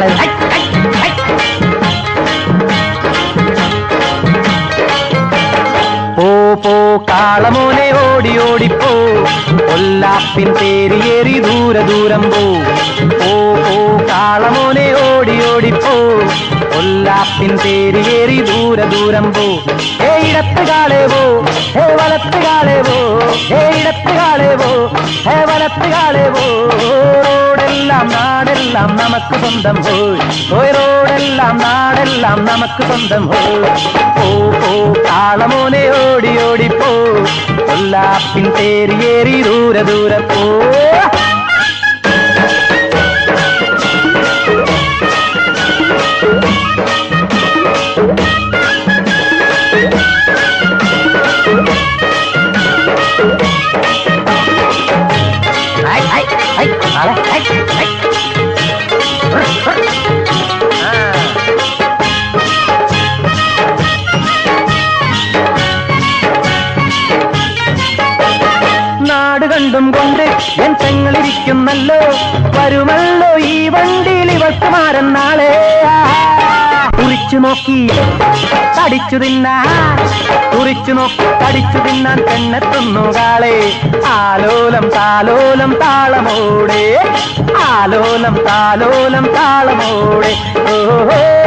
High. പോ പോ കാളമോനെ ഓടി ഓടിപ്പോ കൊല്ലാപ്പിൻ തേരിയേറി ദൂര ദൂരം പോ. പോ പോ കാളമോനെ ഓടി ഓടിപ്പോ കൊല്ലാപ്പിൻ തേരിയേറി ദൂര ദൂരം പോ. ഏ ഇടത്ത് കാളേ ഏ വലത്ത് കാളേ പോ. ഏ ഇടത്ത് കാളേ ഏ വലത്ത് കാളേ പോ. റോഡെല്ലാം നാടെല്ലാം നമുക്ക് സ്വന്തം റോഡെല്ലാം നാടെല്ലാം നമുക്ക് സ്വന്തം പോയി ഓ ഓ താളമോനെ ഓടി ഓടിപ്പോ കൊല്ലാപ്പിൻ തേരിയേറി ദൂര ദൂര പോ. നാട് കണ്ടും എൻ തെങ്ങളിരിക്കുന്നല്ലോ വരുമല്ലോ ഈ വണ്ടിയിൽ ഇവൾക്ക് മാരൻ നാളെ. കുറിച്ചു നോക്കി തടിച്ചു തിന്നാൻ കുറിച്ചു നോക്കി തടിച്ചു തിന്നാൻ പെണ്ണെത്തുന്നു കാളെ. ആലോലം താലോലം താളമോടെ. ആലോലം താലോലം താളമോടെ. ഓഹോ.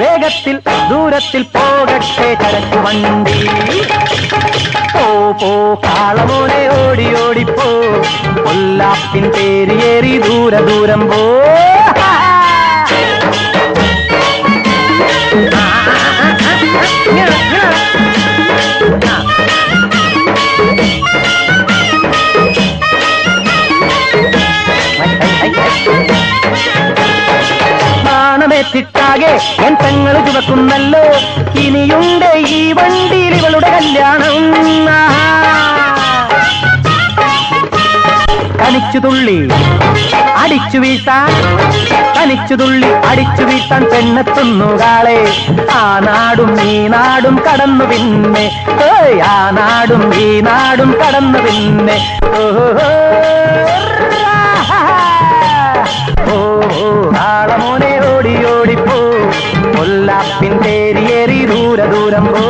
വേഗത്തിൽ ദൂരത്തിൽ പോകട്ടെ ചരക്കു വണ്ടി. പോ പോ കാളമോനെ ഓടി ഓടിപ്പോ കൊല്ലാപ്പിൻ പേരിയേറി ദൂര ദൂരം പോ. നാണമേറ്റിട്ടാകെ എൻ തങ്ങൾ ചുവക്കുന്നല്ലോ. ഇനിയുണ്ട് ഈ വണ്ടിയിൽ ഇവളുടെ കല്യാണം കനിച്ചു തുള്ളി അടിച്ചു വീഴ്ത്താൻ. കനിച്ചു തുള്ളി അടിച്ചു വീഴ്ത്താൻ പെണ്ണെത്തുന്നു കാളെ. ആ നാടും ഈ നാടും കടന്നു പിന്നെ. ആ നാടും ഈ നാടും കടന്നു പിന്നെ. ഓഹോ ఏరి ఏరి దూర దూరం ఓ